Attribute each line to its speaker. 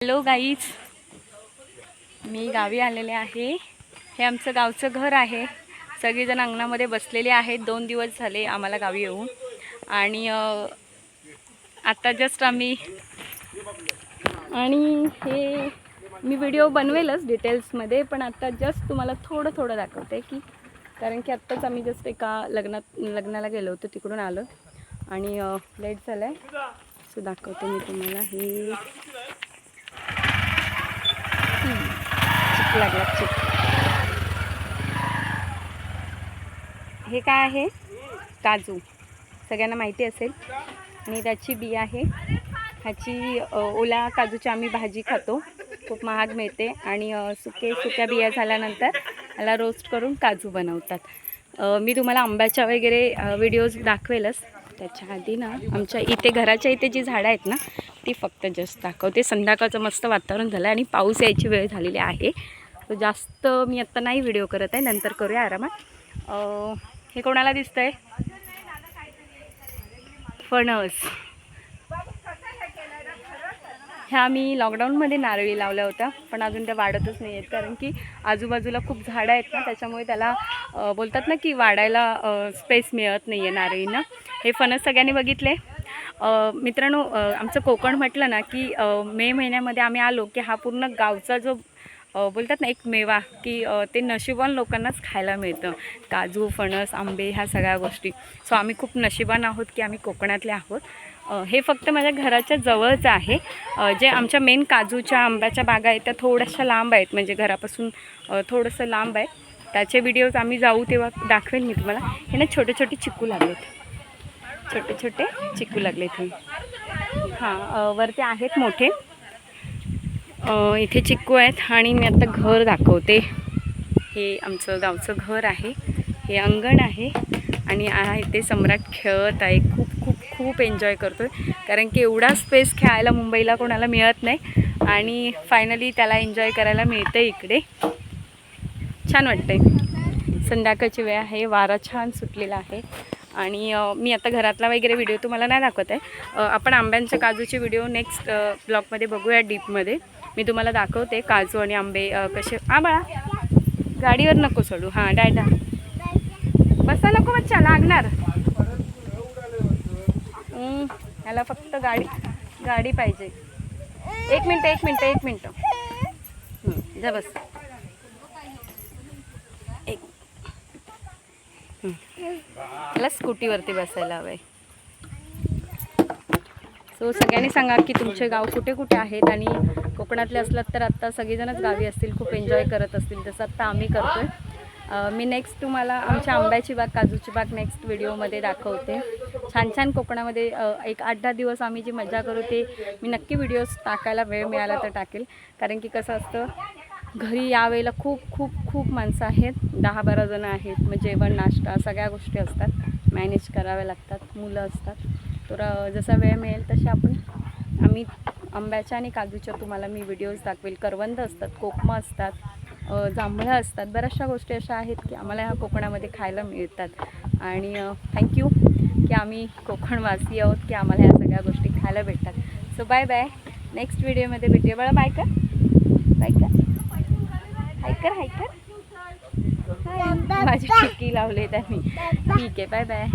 Speaker 1: Hello guys मी गावी आलेले आहे. हे आमचं गावचं घर आहे. सगळेजण अंगणामध्ये बसलेले आहेत. दोन दिवस झाले आम्हाला गावी येऊन. आणि आता जस्ट आम्ही आणि हे मी व्हिडिओ बनवेलच डिटेल्समध्ये पण आत्ता जस्ट तुम्हाला थोडं थोडं दाखवते की कारण की आत्ताच आम्ही जस्ट एका लग्नात लग्नाला गेलो होतो तिकडून आलो. आणि लेट झालं आहे सो दाखवते मी तुम्हाला. हे चिक लागला. हे काय आहे? काजू. सगळ्यांना माहिती असेल. आणि त्याची बी आहे. ह्याची ओला काजूची आम्ही भाजी खातो. खूप महाग मिळते. आणि सुके सुक्या बिया झाल्यानंतर याला रोस्ट करून काजू बनवतात. मी तुम्हाला आंब्याच्या वगैरे व्हिडिओज दाखवेलच. त्याच्या आधी ना आमच्या इथे घराच्या इथे जी झाडं आहेत ना ती फक्त जस्ट दाखवते. संध्याकाळचं मस्त वातावरण झालं आणि पाऊस यायची वेळ झालेली आहे. तर जास्त मी आत्ता नाही व्हिडिओ करत आहे नंतर करूया आरामात. हे कोणाला दिसतं आहे फणस. ह्या मी लॉकडाऊनमध्ये नारळी लावल्या होत्या पण अजून त्या वाढतच नाही आहेत कारण की आजूबाजूला खूप झाडं आहेत ना त्याच्यामुळे त्याला बोलतात ना की वाढायला स्पेस मिळत नाही आहे नारळीनं. हे फणस सगळ्यांनी बघितले. मित्रांनो आमचं कोकण म्हटलं ना की मे महिन्यामध्ये आम्ही आलो की हा पूर्ण गावचा जो बोलतात ना एक मेवा की ते नशिबान लोकांनाच खायला मिळतं. काजू फणस आंबे ह्या सगळ्या गोष्टी. सो आम्ही खूप नशिबान आहोत की आम्ही कोकणातले आहोत. हे फक्त माझ्या घराच्या जवळचं आहे. जे आमच्या मेन काजूच्या आंब्याच्या बागा आहेत त्या थोड्याशा लांब आहेत. म्हणजे घरापासून थोडंसं लांब आहे. त्याचे व्हिडिओज आम्ही जाऊ तेव्हा दाखवेन मी तुम्हाला. हे ना छोटे छोटे चिकू लागलेत. छोटे छोटे चिकू लागलेत. हे हां वरती आहेत मोठे. इथे चिक्कू आहेत आणि मी आता घर दाखवते. हे आमचं गावचं घर आहे. हे अंगण आहे आणि इथे सम्राट खेळत आहे. खूप खूप खूप एन्जॉय करतो आहे कारण की एवढा स्पेस खेळायला मुंबईला कोणाला मिळत नाही. आणि फायनली त्याला एन्जॉय करायला मिळतं इकडे. छान वाटतंय. संध्याकाळची वेळ आहे. वारा छान सुटलेला आहे. आणि मी आता घरातला वगैरे व्हिडिओ तुम्हाला नाही दाखवत आहे. आपण आंब्यांच्या काजूचे व्हिडिओ नेक्स्ट ब्लॉगमध्ये बघूया डीपमध्ये मी तुम्हाला दाखवते काजू आणि आंबे कसे आ बाळा गाडीवर नको सोडू हां डायडा बसा नको बच्चा लागणार. ह्याला फक्त गाडी गाडी पाहिजे. एक मिनटं एक मिनटं एक मिनटं. जा बस. एक. मला स्कूटीवरती बसायला हवं आहे सो सगळ्यांनी सांगा की तुमचे गाव कुठे कुठे आहेत आणि कोकणातले असलात तर आत्ता सगळेजणच गावी असतील खूप एन्जॉय करत असतील जसं आत्ता आम्ही करतो आहे मी नेक्स्ट तुम्हाला आमच्या आंब्याची बाग काजूची बाग नेक्स्ट व्हिडिओमध्ये दाखवते. छान छान कोकणामध्ये एक आठ दहा दिवस आम्ही जी मजा करू ते मी नक्की व्हिडिओज टाकायला वेळ मिळाला तर टाकेल. कारण की कसं असतं घरी यावेळेला खूप खूप खूप माणसं आहेत. दहा बारा जणं आहेत. मग जेवण नाश्ता सगळ्या गोष्टी असतात. मॅनेज कराव्या लागतात. मुलं असतात. तर जसा वेळ मिळेल तसे आपण आम्ही आंब्याच्या आणि काजूच्या तुम्हाला मी व्हिडिओज दाखवेल. करवंद असतात कोकमा असतात जांभळं असतात. बऱ्याचशा गोष्टी अशा आहेत की आम्हाला ह्या कोकणामध्ये खायला मिळतात. आणि थँक्यू की आम्ही कोकणवासी आहोत की आम्हाला ह्या सगळ्या गोष्टी खायला भेटतात. सो बाय बाय नेक्स्ट व्हिडिओमध्ये भेटूया. बळा बाय कर बाय कर हाय. कर हाय कर माझी चिक्की लावले त्यांनी. ठीक आहे बाय बाय